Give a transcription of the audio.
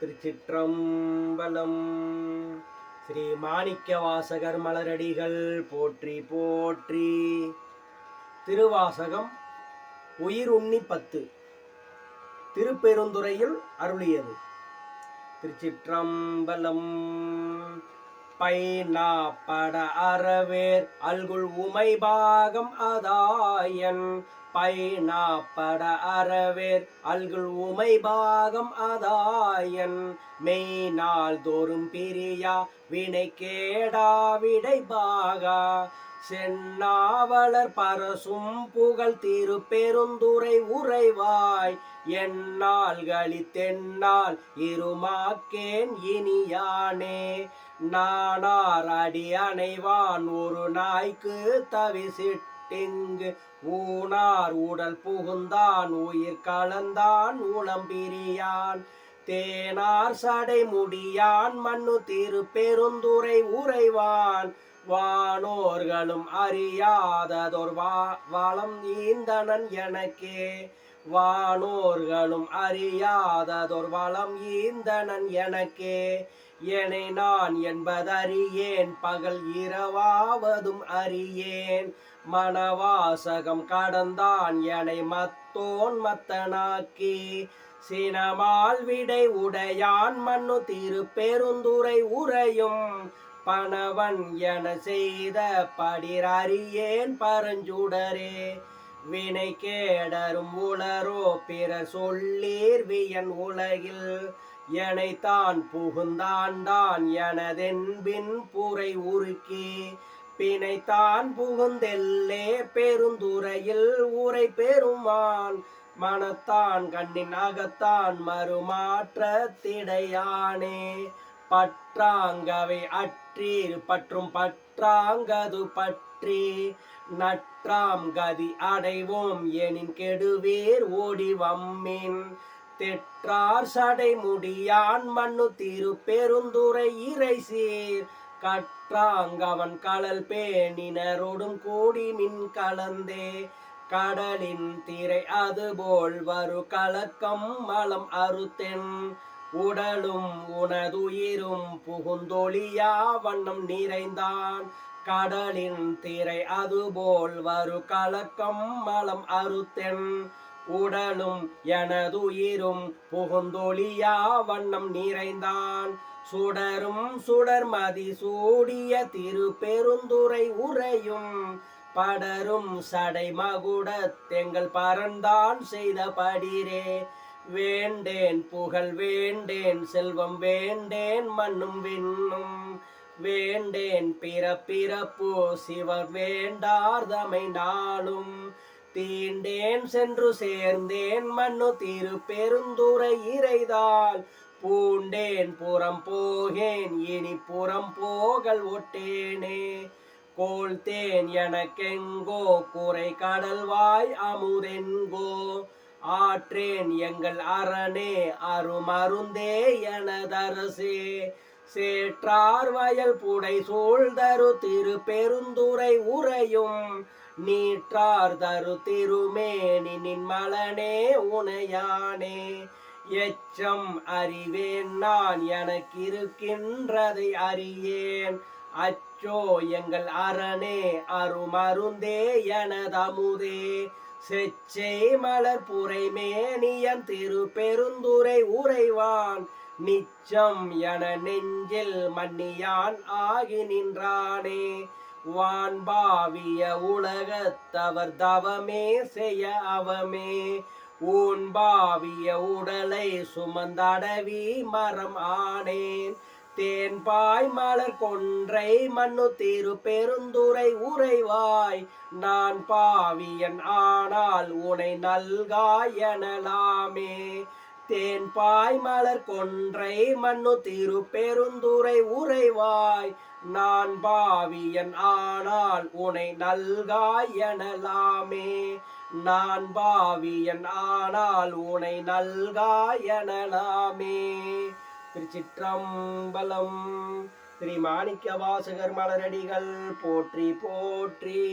திருச்சிற்றம்பலம். ஸ்ரீ மாணிக்க வாசகர் மலரடிகள் போற்றி போற்றி. திருவாசகம் உயிர் உண்ணி பத்து. திருப்பெருந்துறையில் அருளியது. திருச்சிற்றம்பலம். பைனா பட அறவேர் அல்குல் உமை பாகம் அதாயன். பட அறவேர் அல்குள் உமை பாகம் அதாயன். மெய் நாள் தோறும் பிரியா வினை கேடா விடை பாகா. சென்னாவலர் பரசும் புகழ் திரு பெருந்துரை உறைவாய். என்னால் கழித்தென்னால் இருமாக்கேன் இனியானே. நானார் அடி அணைவான் ஒரு நாய்க்கு தவிசிட்டு தெங்கு ஊனார் ஊடல் புகுந்தான் உயிர் கலந்தான் ஊனம் பிரியான். தேனார் சடை முடியான் மண்ணு திரு பெருந்துரை உறைவான். வானோர்களும் அறியாததொர் வா வளம் ஈந்தனன் எனக்கே. வானோர்களும் அறியாததொர் வளம் ஈந்தனன் எனக்கே. எனை நான் என்பதறியேன் பகல் இரவாவதும் அறியேன். மனவாசகம் கடந்தான் எனை மத்தோன் மத்தனாக்கி. சினமால் விடை உடையான் மண்ணு திரு பெருந்துரை உரையும் பணவன் என செய்த படிரறியேன் பரஞ்சுடரே. வினை கேடரும் உளரோ பிற சொல்லீர் வியன் உலகில். எனைத்தான் புகுந்தாண்டான் எனதென்பின் புரை உருக்கி. பிணைத்தான் புகுந்தெல்லே பெருந்துறையில் உரை பெருமான் மனத்தான் கண்ணின் அகத்தான் மறுமாற்ற திடையானே. பற்றாங்கவை அற்றீர் பற்றும் பற்றாங்கது பற்றி நற்றாம் கதி அடைவோம் எனின் கெடுவேர் ஓடி வம்மின். தெற்றார் சடை முடியான் மண்ணு திரு பெருந்துரை இறை சீர் கற்றாங்கவன் கடல் பேணினரோடும் கூடி மின் கலந்தே. கடலின் திரை அதுபோல் வரு கலக்கம் மலம் அறுத்தென். உடலும் உனதுயிரும் புகுந்தொழியா வண்ணம் நிறைந்தான். கடலின் திரை அதுபோல் வரு கலக்கம் மலம் அறுத்தென். உடலும் எனதுயிரும் புகுந்தொழியா வண்ணம் நிறைந்தான். சுடரும் சுடர்மதி சூடிய திரு பெருந்துரை உரையும் படரும் சடை மகுடத்தெங்கள் பரந்தான் செய்த படிரே. வேண்டேன் புகழ் வேண்டேன் செல்வம் வேண்டேன் மண்ணும் விண்ணும். வேண்டேன் பிறப்பிறப்போ சிவர் வேண்டார்தமை நாளும். தீண்டேன் சென்று சேர்ந்தேன் மண்ணு திரு பெருந்துரை இறைதால் பூண்டேன் புறம் போகேன் இனி புறம் போகல் ஒட்டேனே. கோல்தேன் எனக்கெங்கோ குறை கடல்வாய் அமுதெங்கோ ஆற்றேன் எங்கள் அரணே அருமருந்தே எனதரசே. சேற்றார் வயல் புடை சோழ்தரு திரு பெருந்துரை உரையும் நீற்றார் தரு திருமேனி நின் மலனே உனையானே. எச்சம் அறிவேன் நான் எனக்கு இருக்கின்றதை அறியேன். அச்சோ எங்கள் அரணே அருமருந்தே எனதமுதே. செச்சை மலர் புரை மேனியன் திரு பெருந்துரை உறைவான் நிச்சம் என நெஞ்சில் மன்னியான் ஆகி நின்றானே. வான்பாவிய உலகத்தவர் தவமே செய்ய அவமே. ஊன்பாவிய உடலை சுமந்தடவி மரம் ஆனேன். தேன்பாய் மலர் கொன்றை மண்ணு திரு பெருந்துரை உறைவாய். நான் பாவியன் ஆனால் உனை நல்காயனலாமே தேன்பாய் மலர் கொன்றை மண்ணு திரு பெருந்துரை உறைவாய். நான் பாவியன் ஆனால் உனை நல்காயனலாமே நான் பாவியன் ஆனால் உனை நல்காயனலாமே திருச்சிற்றம்பலம் திரு மாணிக்க வாசகர் மலரடிகள் போற்றி போற்றி.